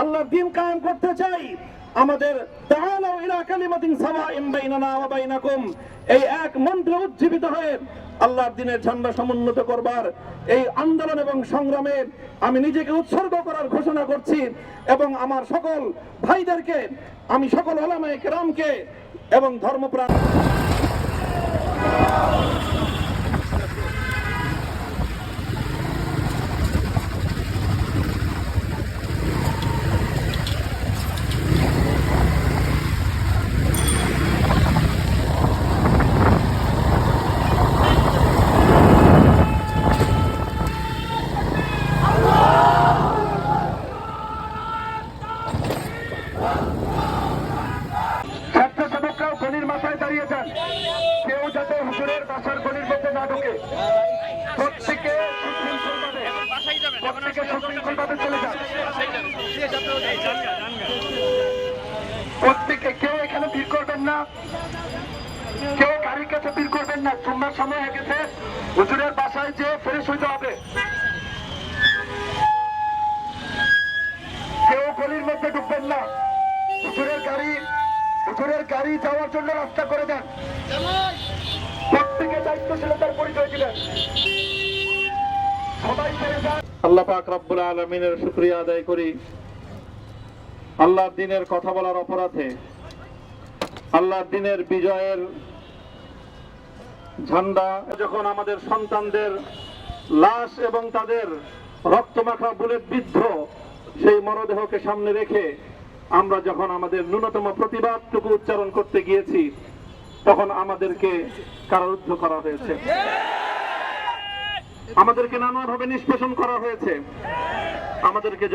আল্লাহর দিন কায়েম করতে চাই। আমাদের ইলা কালিমাতিন বাইনানা ওয়া বাইনাকুম। এই এক উজ্জীবিত হয়ে আল্লাহর দিনের ঝান্ডা সমুন্নত করবার এই আন্দোলন এবং সংগ্রামে আমি নিজেকে উৎসর্গ করার ঘোষণা করছি এবং আমার সকল ভাইদেরকে, আমি সকল ওলামায়ে কেরামকে এবং ধর্মপ্রাণ স্বেচ্ছাসেবকরাও গলির মাথায় দাঁড়িয়ে যান কেউ যাতে হুজুরের বাসার গলির মধ্যে না ঢুকে। প্রত্যেকে প্রত্যেকে সুশৃঙ্খলভাবে চলে যান প্রত্যেকে কেউ এখানে ভিড় করবেন না। কেউ গাড়ির কাছে ভিড় করবেন না। সুন্দর সময় হয়ে গেছে। হুজুরের বাসায় যে ফ্রেশ হইতে হবে কেউ গলির মধ্যে ঢুকবেন না হুজুরের গাড়ি গাড়ি যাওয়ার জন্য রাস্তা করে দেন। প্রত্যেকে দায়িত্বশীলতার পরিচয় দিলেন সবাই আল্লাহ পাক রব্বুল আলমিনের শুক্রিয়া আদায় করি। দিনের কথা বলার অপরাধে দিনের বিজয়ের ঝান্ডা যখন আমাদের সন্তানদের লাশ এবং তাদের রক্তমাখা বুলেট বিদ্ধ, সেই মরদেহকে সামনে রেখে আমরা যখন আমাদের ন্যূনতম প্রতিবাদটুকু উচ্চারণ করতে গিয়েছি, তখন আমাদেরকে কারারুদ্ধ করা হয়েছে। আমাদেরকে নানাভাবে নিষ্পেষণ করা হয়েছে। আমাদেরকে